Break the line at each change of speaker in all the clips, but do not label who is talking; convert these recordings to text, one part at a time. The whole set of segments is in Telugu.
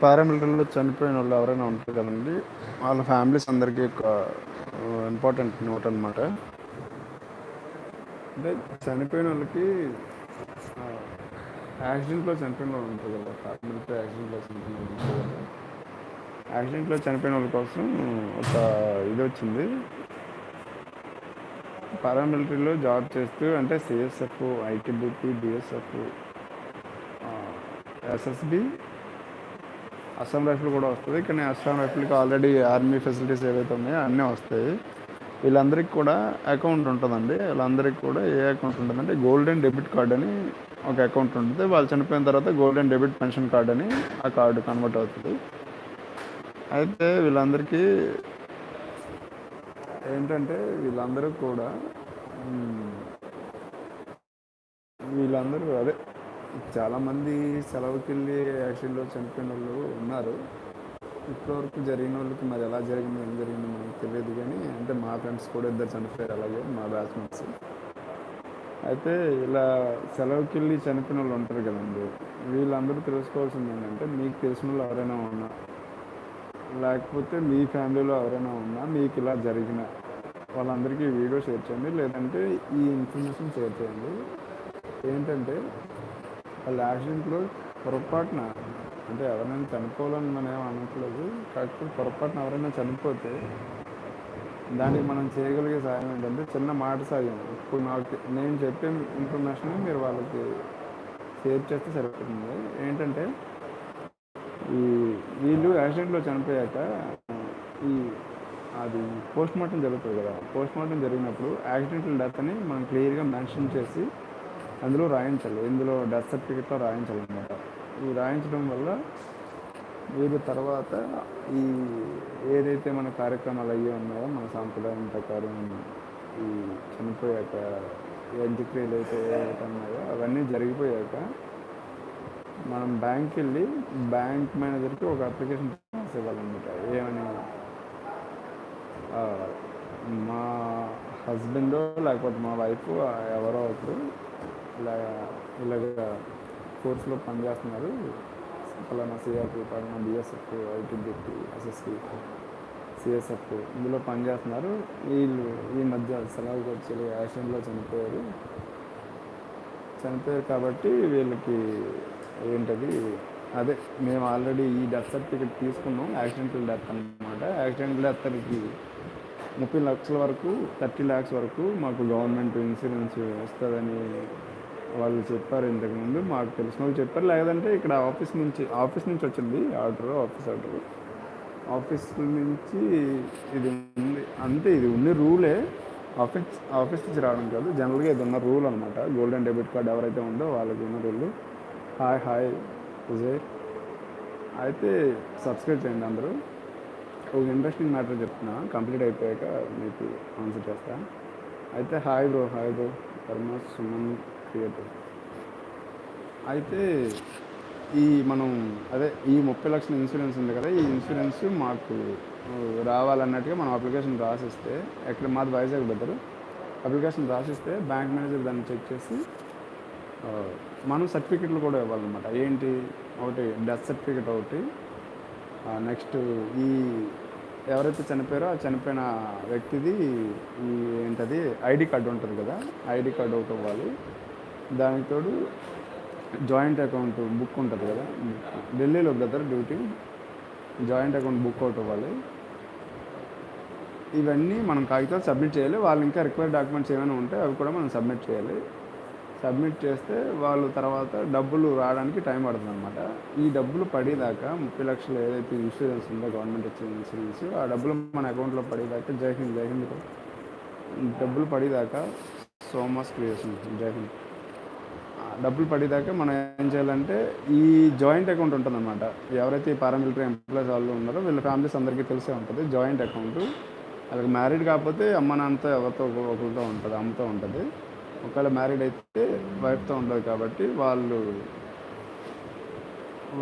పారామిలిటరీలో చనిపోయిన వాళ్ళు ఎవరైనా ఉంటారు కదండి వాళ్ళ ఫ్యామిలీస్ అందరికీ ఒక ఇంపార్టెంట్ నోట్ అనమాట అంటే చనిపోయిన వాళ్ళకి యాక్సిడెంట్లో చనిపోయిన వాళ్ళు ఉంటారు కదా పారామిలిటరీ యాక్సిడెంట్లో చనిపోయిన వాళ్ళు ఉంటారు కదా. యాక్సిడెంట్లో చనిపోయిన వాళ్ళ కోసం ఒక ఇది వచ్చింది. పారామిలిటరీలో జాబ్ చేస్తూ అంటే CSF ITBP BSF SSB Assam rifle కూడా వస్తుంది. కానీ అస్సాం రైఫిల్కి ఆల్రెడీ ఆర్మీ ఫెసిలిటీస్ ఏవైతే ఉన్నాయో అన్నీ వస్తాయి. వీళ్ళందరికీ కూడా అకౌంట్ ఉంటుందండి. వీళ్ళందరికీ కూడా ఏ అకౌంట్ ఉంటుందంటే గోల్డెన్ డెబిట్ కార్డ్ అని ఒక అకౌంట్ ఉంటుంది. వాళ్ళు చనిపోయిన తర్వాత గోల్డెన్ డెబిట్ పెన్షన్ కార్డ్ అని ఆ కార్డు కన్వర్ట్ అవుతుంది. అయితే వీళ్ళందరికీ ఏంటంటే వీళ్ళందరూ కూడా వీళ్ళందరూ అదే చాలామంది సెలవుకి వెళ్ళి యాక్సిడెంట్లో చనిపోయిన వాళ్ళు ఉన్నారు. ఇప్పటివరకు జరిగిన వాళ్ళకి మరి ఎలా జరిగింది ఏం జరిగింది మనకు తెలియదు కానీ అంటే మా ఫ్రెండ్స్ కూడా ఇద్దరు చనిపోయారు అలాగే మా బ్యాచ్మెంట్స్. అయితే ఇలా సెలవుకి వెళ్ళి చనిపోయిన వాళ్ళు ఉంటారు కదండి వీళ్ళందరూ తెలుసుకోవాల్సింది ఏంటంటే మీకు తెలిసిన వాళ్ళు ఎవరైనా ఉన్నా లేకపోతే మీ ఫ్యామిలీలో ఎవరైనా ఉన్నా మీకు ఇలా జరిగిన వాళ్ళందరికీ వీడియో షేర్ చేయండి లేదంటే ఈ ఇన్ఫర్మేషన్ షేర్ చేయండి. ఏంటంటే వాళ్ళ యాక్సిడెంట్లో పొరపాటున అంటే ఎవరైనా చనిపోవాలని మనం ఏం అనట్లేదు కాకపోతే పొరపాటున ఎవరైనా చనిపోతే దానికి మనం చేయగలిగే సాయం ఏంటంటే చిన్న మాట సాయం. ఇప్పుడు నాకు నేను చెప్పే ఇన్ఫర్మేషన్ మీరు వాళ్ళకి షేర్ చేస్తే సరిపోతుంది. ఏంటంటే ఈ వీళ్ళు యాక్సిడెంట్లో చనిపోయాక ఈ అది పోస్ట్ మార్టం జరుగుతుంది కదా. పోస్ట్ మార్టం జరిగినప్పుడు యాక్సిడెంటల్ డెత్ అని మనం క్లియర్గా మెన్షన్ చేసి అందులో రాయించాలి. ఇందులో డెత్ సర్టిఫికెట్లో రాయించాలి అనమాట ఈ రాయించడం వల్ల వీరు తర్వాత ఈ ఏదైతే మన కార్యక్రమాలు అయ్యి ఉన్నాయో మన సాంప్రదాయం ప్రకారం ఈ చనిపోయాక అంత్యక్రియలు అయితే ఉన్నాయో అవన్నీ జరిగిపోయాక మనం బ్యాంక్కి వెళ్ళి బ్యాంక్ మేనేజర్కి ఒక అప్లికేషన్ రాసి ఇవ్వాలన్నమాట. ఏమని? మా హస్బెండో లేకపోతే మా వైఫ్ ఎవరో ఒకరు ఇలా ఇలాగ కోర్సులో పనిచేస్తున్నారు. పలానా సిఆర్పి పలానా బిఎస్ఎఫ్ ఐటీబిపి ఎస్ఎస్పి సిఎస్ఎఫ్ ఇందులో పనిచేస్తున్నారు. వీళ్ళు ఈ మధ్య సెలవుకి వచ్చి యాక్సిడెంట్లో చనిపోయారు. చనిపోయారు కాబట్టి వీళ్ళకి ఏంటది? అదే మేము ఆల్రెడీ ఈ డెత్ సర్టిఫికెట్ తీసుకున్నాం. యాక్సిడెంటల్ డెత్ అనమాట యాక్సిడెంటల్ డెత్కి ముప్పై లక్షల వరకు థర్టీ ల్యాక్స్ వరకు మాకు గవర్నమెంట్ ఇన్సూరెన్స్ వస్తుందని వాళ్ళు చెప్పారు ఇంతకుముందు మాకు తెలిసిన వాళ్ళు చెప్పారు. లేదంటే ఇక్కడ ఆఫీస్ నుంచి ఆఫీస్ నుంచి వచ్చింది ఆర్డర్ ఆఫీస్ ఆర్డర్. ఆఫీస్ నుంచి ఇది ఉంది అంతే ఇది ఉంది రూలే. ఆఫీస్ ఆఫీస్ నుంచి రావడం కాదు జనరల్గా ఇది ఉన్న రూల్ అనమాట గోల్డెన్ డెబిట్ కార్డ్ ఎవరైతే ఉందో వాళ్ళకి ఉన్న రూల్. Hi hi Vijay. అయితే సబ్స్క్రైబ్ చేయండి అందరూ. ఒక ఇంట్రెస్టింగ్ మ్యాటర్ చెప్తున్నా కంప్లీట్ అయిపోయాక మీకు ఆన్సర్ చేస్తా. అయితే హాయ్ బ్రో హాయ్ బ్రో. కర్మ సుమన్ క్రియేటర్ అయితే ఈ మనం అదే ఈ ముప్పై లక్షల ఇన్సూరెన్స్ ఉంది కదా ఈ ఇన్సూరెన్స్ మాకు రావాలన్నట్టుగా మనం అప్లికేషన్ రాసిస్తే ఎక్కడ మాది వైజాగ్ బెదరు అప్లికేషన్ రాసిస్తే బ్యాంక్ మేనేజర్ దాన్ని చెక్ చేసి మనం సర్టిఫికెట్లు కూడా ఇవ్వాలన్నమాట. ఏంటి? ఒకటి డెత్ సర్టిఫికెట్ ఒకటి నెక్స్ట్ ఈ ఎవరైతే చనిపోయారో ఆ చనిపోయిన వ్యక్తిది ఈ ఏంటది? ఐడి కార్డు ఉంటుంది కదా ఐడి కార్డు ఒకటి ఇవ్వాలి. దానికి తోడు జాయింట్ అకౌంట్ బుక్ ఉంటుంది కదా? ఢిల్లీలో brother duty. Joint account book out ఇవ్వాలి ఇవన్నీ మనం కాగితాలు సబ్మిట్ చేయాలి. వాళ్ళు ఇంకా రిక్వైర్డ్ డాక్యుమెంట్స్ ఏమైనా ఉంటే అవి కూడా మనం సబ్మిట్ చేయాలి. సబ్మిట్ చేస్తే వాళ్ళు తర్వాత డబ్బులు రావడానికి టైం పడుతుంది అనమాట ఈ డబ్బులు పడేదాకా ముప్పై లక్షలు ఏదైతే ఇన్సూరెన్స్ ఉందో గవర్నమెంట్ ఇచ్చే ఇన్సూరెన్స్ ఆ డబ్బులు మన అకౌంట్లో పడేదాకా జై హింద్ జై హింద్. డబ్బులు పడేదాకా సో మచ్ క్రియేషన్ జై హింద్. డబ్బులు పడేదాకా మనం ఏం చేయాలంటే ఈ జాయింట్ అకౌంట్ ఉంటుందన్నమాట. ఎవరైతే ఈ పారామిలిటరీ ఎంప్లాయీస్ వాళ్ళు ఉన్నారో వీళ్ళ ఫ్యామిలీస్ అందరికీ తెలిసే ఉంటుంది. Joint account. వాళ్ళకి మ్యారీడ్ కాకపోతే అమ్మ నాన్నతో ఎవరితో ఒకరితో ఉంటుంది అమ్మతో ఉంటుంది. ఒకవేళ మ్యారీడ్ అయితే వైఫ్తో ఉండదు కాబట్టి వాళ్ళు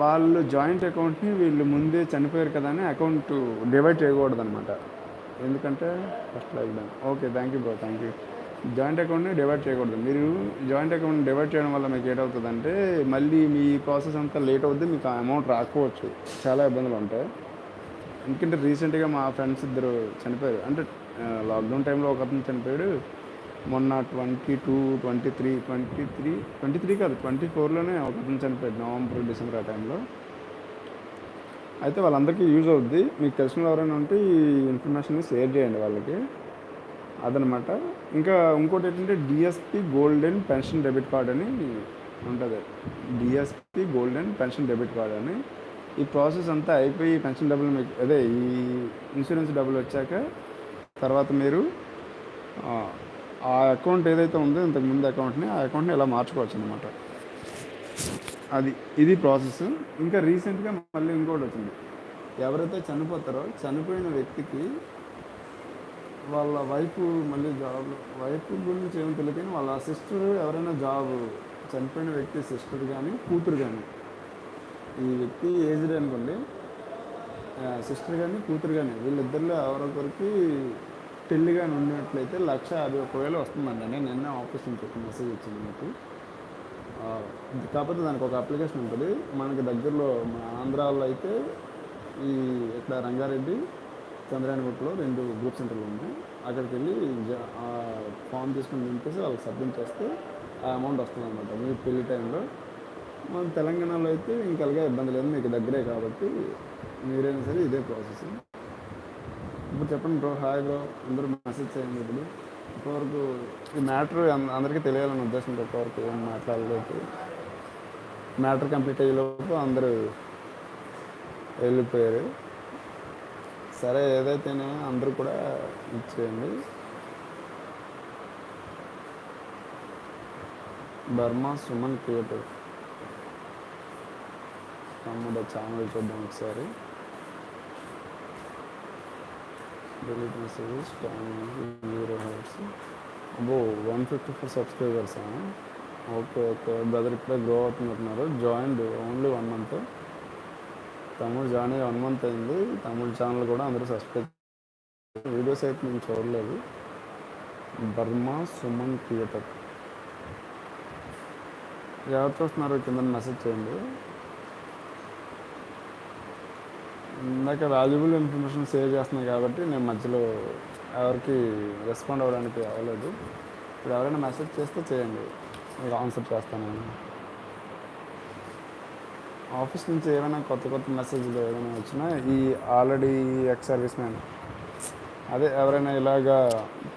వాళ్ళు జాయింట్ అకౌంట్ని వీళ్ళు ముందే చనిపోయారు కదా అని అకౌంట్ డివైడ్ చేయకూడదు అనమాట ఎందుకంటే first like okay thank you bro thank you joint అకౌంట్ని డివైడ్ చేయకూడదు. మీరు జాయింట్ అకౌంట్ డివైడ్ చేయడం వల్ల మీకు ఏటవుతుందంటే మళ్ళీ మీ ప్రాసెస్ అంతా లేట్ అవుద్ది మీకు ఆ అమౌంట్ రాకపోవచ్చు. చాలా ఇబ్బందులు ఉంటాయి. ఎందుకంటే రీసెంట్గా మా ఫ్రెండ్స్ ఇద్దరు చనిపోయారు. అంటే లాక్డౌన్ టైంలో ఒక అతను చనిపోయాడు. మొన్న twenty two twenty three twenty three twenty three కాదు ట్వంటీ ఫోర్లోనే ఒక అతను చనిపోయాడు నవంబర్ డిసెంబర్ ఆ టైంలో అయితే వాళ్ళందరికీ యూజ్ అవుద్ది. మీకు తెలిసిన ఎవరైనా ఉంటే ఈ ఇన్ఫర్మేషన్ షేర్ చేయండి వాళ్ళకి. అదనమాట. ఇంకా ఇంకోటి ఏంటంటే DSP golden pension debit card అని ఉంటుంది. DSP golden pension debit card అని. ఈ ప్రాసెస్ అంతా అయిపోయి పెన్షన్ డబ్బులు మీకు అదే ఈ ఇన్సూరెన్స్ డబ్బులు వచ్చాక తర్వాత మీరు ఆ, ఆ అకౌంట్ ఏదైతే ఉందో ఇంతకు ముందు అకౌంట్ని ఆ అకౌంట్ని ఎలా మార్చుకోవచ్చు అనమాట అది ఇది ప్రాసెస్. ఇంకా రీసెంట్గా మళ్ళీ ఇంకోటి వచ్చింది. ఎవరైతే చనిపోతారో చనిపోయిన వ్యక్తికి వాళ్ళ వైఫ్ మళ్ళీ జాబ్ వైఫ్ గురించి ఏమో తెలియదు కానీ వాళ్ళ సిస్టర్ ఎవరైనా జాబ్ చనిపోయిన వ్యక్తి సిస్టర్ కానీ కూతురు కానీ ఈ వ్యక్తి ఏజ్డ్ అనుకోండి సిస్టర్ కానీ కూతురు కానీ వీళ్ళిద్దరిలో ఎవరొకరికి పెళ్ళిగా ఉన్నట్లయితే లక్ష యాభై ఒక్క వేలు వస్తుందండి. నేను నిన్న ఆఫీస్ నుంచి ఒక మెసేజ్ వచ్చింది మీకు కాకపోతే దానికి ఒక అప్లికేషన్ ఉంటుంది. మనకి దగ్గరలో మన ఆంధ్రాలో అయితే ఈ ఇక్కడ రంగారెడ్డి చంద్రాయణగుట్టలో రెండు గ్రూప్ సెంటర్లు ఉన్నాయి. అక్కడికి వెళ్ళి ఫామ్ తీసుకుని నింపేసి వాళ్ళకి సబ్మిట్ చేస్తే ఆ అమౌంట్ వస్తుంది అనమాట మీ పెళ్ళి టైంలో. మన తెలంగాణలో అయితే ఇంకా అలాగే ఇబ్బంది లేదు. మీకు దగ్గరే కాబట్టి మీరైనా సరే ఇదే ప్రాసెస్. ఇప్పుడు చెప్పండి బ్రో. Hi bro. అందరూ మెసేజ్ చేయండి ఇప్పుడు. ఇప్పటివరకు ఈ మ్యాటర్ అందరికీ తెలియాలని ఉద్దేశంతో ఇప్పటివరకు ఏం మాట్లాడలేదు. మ్యాటర్ కంప్లీట్ అయ్యేలోపు అందరూ వెళ్ళిపోయారు. సరే ఏదైతేనే అందరూ కూడా ఇచ్చేయండి. బర్మా సుమన్ క్రియేటివ్ తమ్ముడు ఛానల్ చూద్దాం ఒకసారి. డిలీట్ మెసేజెస్ జీరో హవర్స్ అబ్బో one fifty four subscribers okay okay brother ఇప్పుడే గ్రో అవుతున్నట్టున్నారు జాయిన్ ఓన్లీ వన్ మంత్ తమ్ముడు జాయిన్ అయ్యి వన్ మంత్ అయింది. తమ్ముడు ఛానల్ కూడా అందరూ సబ్స్క్రైబ్ వీడియోస్ అయితే నేను చూడలేదు. బర్మా సుమన్ క్రియేటర్ ఎవరు చూస్తున్నారు కింద మెసేజ్ చేయండి. ఇందాక వాల్యుబుల్ ఇన్ఫర్మేషన్ సేవ్ చేస్తున్నాయి కాబట్టి నేను మధ్యలో ఎవరికి రెస్పాండ్ అవ్వడానికి అవ్వలేదు. ఇప్పుడు ఎవరైనా మెసేజ్ చేస్తే చేయండి. మీకు ఆన్సర్ చేస్తాను. నేను ఆఫీస్ నుంచి ఏమైనా కొత్త కొత్త మెసేజ్లు ఏమైనా వచ్చినా ఈ ఆల్రెడీ ఎక్స్ సర్వీస్ మ్యాన్ అదే ఎవరైనా ఇలాగా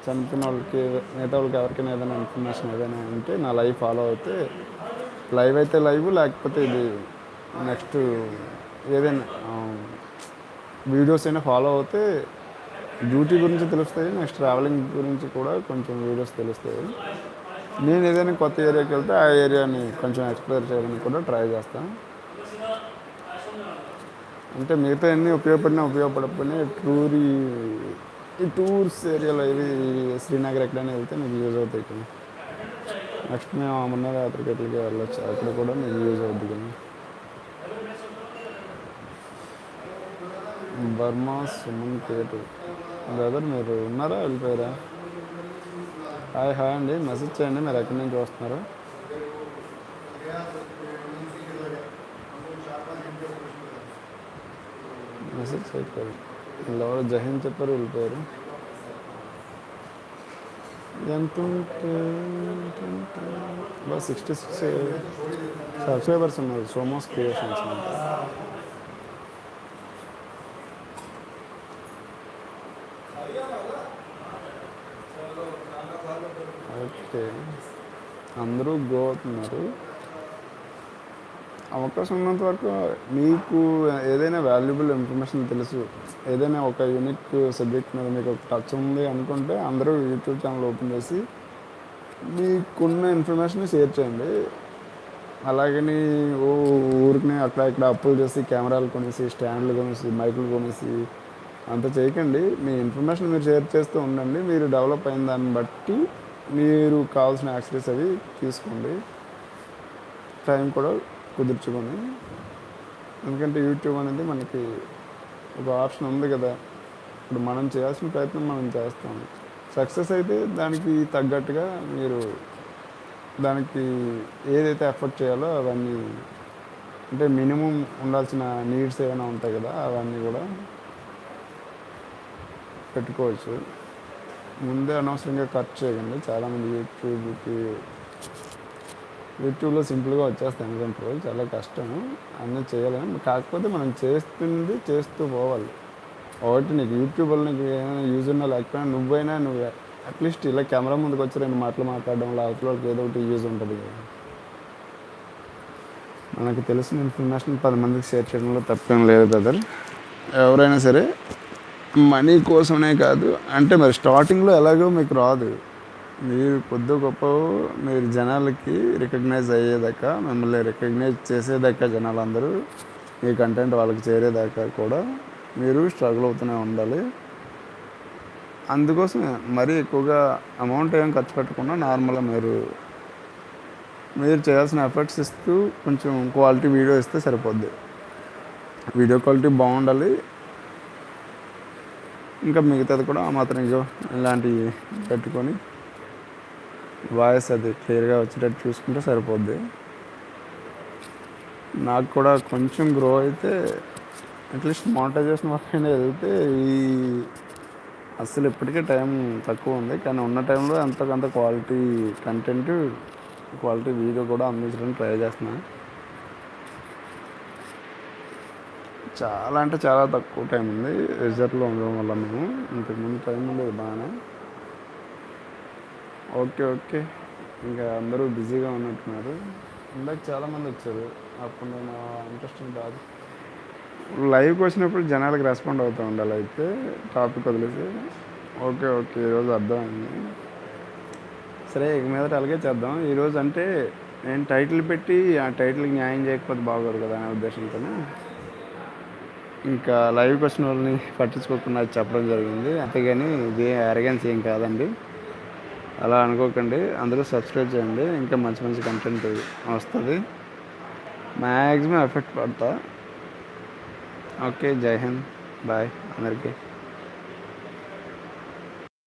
చనిపోయిన వాళ్ళకి మిగతా వాళ్ళకి ఎవరికైనా ఏదైనా ఇన్ఫర్మేషన్ ఏదైనా ఉంటే నా లైవ్ ఫాలో అయితే లైవ్ అయితే లైవ్ లేకపోతే ఇది నెక్స్ట్ ఏదైనా వీడియోస్ అయినా ఫాలో అవుతే డ్యూటీ గురించి తెలుస్తాయి నెక్స్ట్ ట్రావెలింగ్ గురించి కూడా కొంచెం వీడియోస్ తెలుస్తాయి. నేను ఏదైనా కొత్త ఏరియాకి వెళ్తే ఆ ఏరియాని కొంచెం ఎక్స్ప్లోర్ చేయడానికి కూడా ట్రై చేస్తాను అంటే మిగతా అన్నీ ఉపయోగపడినా ఉపయోగపడకపోయినా టూర్ ఈ టూర్స్ ఏరియాలో ఇవి శ్రీనగర్ ఎక్కడైనా వెళ్తే మీకు యూజ్ అవుతాయి కదా నెక్స్ట్ మేము అమర్నాథ్ యాత్రకి ఎట్లకి వెళ్ళొచ్చు. అక్కడ కూడా మీకు యూజ్ అవుద్ది కదా. బర్మా సుమన్ కేటు బ్రదర్ మీరు ఉన్నారా? వెళ్ళిపోయారా? హాయ్ హాయ్ అండి. మెసేజ్ చేయండి. మీరు ఎక్కడి నుంచి వస్తున్నారు? సిక్స్ అయిపోయింది వీళ్ళు ఎవరో జహిన్ చెప్పారు వెళ్ళిపోయారు ఎంత ఉంటే సిక్స్టీ సిక్స్ సబ్స్క్రైబర్స్ ఉన్నారు. సోమోస్ క్రియేషన్స్ అంటే. ఓకే అందరూ గో అవుతున్నారు. అవకాశం ఉన్నంత వరకు మీకు ఏదైనా వాల్యుబుల్ ఇన్ఫర్మేషన్ తెలుసు. ఏదైనా ఒక యూనిక్ సబ్జెక్ట్ మీద మీకు ఒక టచ్ ఉంది అనుకుంటే అందరూ యూట్యూబ్ ఛానల్ ఓపెన్ చేసి మీకున్న ఇన్ఫర్మేషన్ షేర్ చేయండి. అలాగని ఓ ఊరికి అక్కడ ఇక్కడ అప్పులు చేసి కెమెరాలు కొనేసి స్టాండ్లు కొనేసి మైకులు కొనేసి అంత చేయకండి. మీ ఇన్ఫర్మేషన్ మీరు షేర్ చేస్తూ ఉండండి. మీరు డెవలప్ అయిన దాన్ని బట్టి మీరు కావాల్సిన యాక్సెస్ అవి తీసుకోండి. టైం కూడా కుదుర్చుకొని. ఎందుకంటే యూట్యూబ్ అనేది మనకి ఒక ఆప్షన్ ఉంది కదా. ఇప్పుడు మనం చేయాల్సిన ప్రయత్నం మనం చేస్తాం. సక్సెస్ అయితే దానికి తగ్గట్టుగా మీరు దానికి ఏదైతే ఎఫర్ట్ చేయాలో అవన్నీ అంటే మినిమం ఉండాల్సిన నీడ్స్ ఏమైనా ఉంటాయి కదా అవన్నీ కూడా పెట్టుకోవచ్చు. ముందే అనవసరంగా ఖర్చు చేయకండి. చాలామంది యూట్యూబ్కి యూట్యూబ్లో సింపుల్గా వచ్చేస్తాయి అనుకుంటారు చాలా కష్టం అన్నీ చేయాలని కాకపోతే మనం చేస్తుంది చేస్తూ పోవాలి. ఒకటి నీకు యూట్యూబ్ వల్ల నీకు ఏమైనా యూజ్ ఉన్నా లేకపోయినా నువ్వైనా నువ్వు అట్లీస్ట్ ఇలా కెమెరా ముందుకు వచ్చి రెండు మాటలు మాట్లాడడం వల్ల అవతల వాళ్ళకి ఏదో ఒకటి యూజ్ ఉంటుంది కదా. మనకు తెలిసిన ఇన్ఫర్మేషన్ పది మందికి షేర్ చేయడంలో తప్పేం లేదు బ్రదర్. ఎవరైనా సరే మనీ కోసమే కాదు. అంటే మరి స్టార్టింగ్లో ఎలాగో మీకు రాదు. మీరు పొద్దు గొప్ప మీరు జనాలకి రికగ్నైజ్ అయ్యేదాకా మిమ్మల్ని రికగ్నైజ్ చేసేదాకా జనాలందరూ మీ కంటెంట్ వాళ్ళకి చేరేదాకా కూడా మీరు స్ట్రగుల్ అవుతూనే ఉండాలి. అందుకోసం మరీ ఎక్కువగా అమౌంట్ ఏం ఖర్చు పెట్టకుండా నార్మల్గా మీరు మీరు చేయాల్సిన ఎఫర్ట్స్ ఇస్తూ కొంచెం క్వాలిటీ వీడియో ఇస్తే సరిపోద్ది. వీడియో క్వాలిటీ బాగుండాలి. ఇంకా మిగతాది కూడా మాత్రం ఇగో ఇలాంటివి పెట్టుకొని వాయిస్ అది క్లియర్గా వచ్చేటట్టు చూసుకుంటే సరిపోద్ది. నాకు కూడా కొంచెం గ్రో అయితే అట్లీస్ట్ మానిటైజేషన్ అయినా వెళ్తే ఈ అసలు ఇప్పటికే టైం తక్కువ ఉంది. కానీ ఉన్న టైంలో ఎంతకంత క్వాలిటీ కంటెంట్ క్వాలిటీ వీడియో కూడా అందించడానికి ట్రై చేస్తున్నాను చాలా అంటే చాలా తక్కువ టైం ఉంది. రిజర్వ్లో ఉండడం వల్ల మేము. ఇంతకుముందు టైం ఉండేది బాగానే. Okay okay. ఇంకా అందరూ బిజీగా ఉన్నట్టున్నారు. ఇందాక చాలామంది వచ్చారు. అప్పుడు నేను ఇంట్రెస్టింగ్ కాదు. లైవ్కి వచ్చినప్పుడు జనాలకు రెస్పాండ్ అవుతూ ఉండాలి అయితే. టాపిక్ వదిలేసి. Okay okay. ఈరోజు అర్థమైంది. సరే ఇక మీద అలాగే చేద్దాం. ఈరోజు అంటే నేను టైటిల్ పెట్టి ఆ టైటిల్కి న్యాయం చేయకపోతే బాగోదు కదా అనే ఉద్దేశంతో ఇంకా లైవ్కి వచ్చిన వాళ్ళని పట్టించుకోకుండా అది చెప్పడం జరిగింది. అంతేగాని ఇది అరగన్స్ ఏం కాదండి. అలా అనుకోకండి. అందరూ సబ్స్క్రైబ్ చేయండి. ఇంకా మంచి మంచి కంటెంట్ వస్తుంది. మ్యాక్సిమం ఎఫెక్ట్ పడతా. ఓకే జై హింద్. బాయ్ అందరికీ.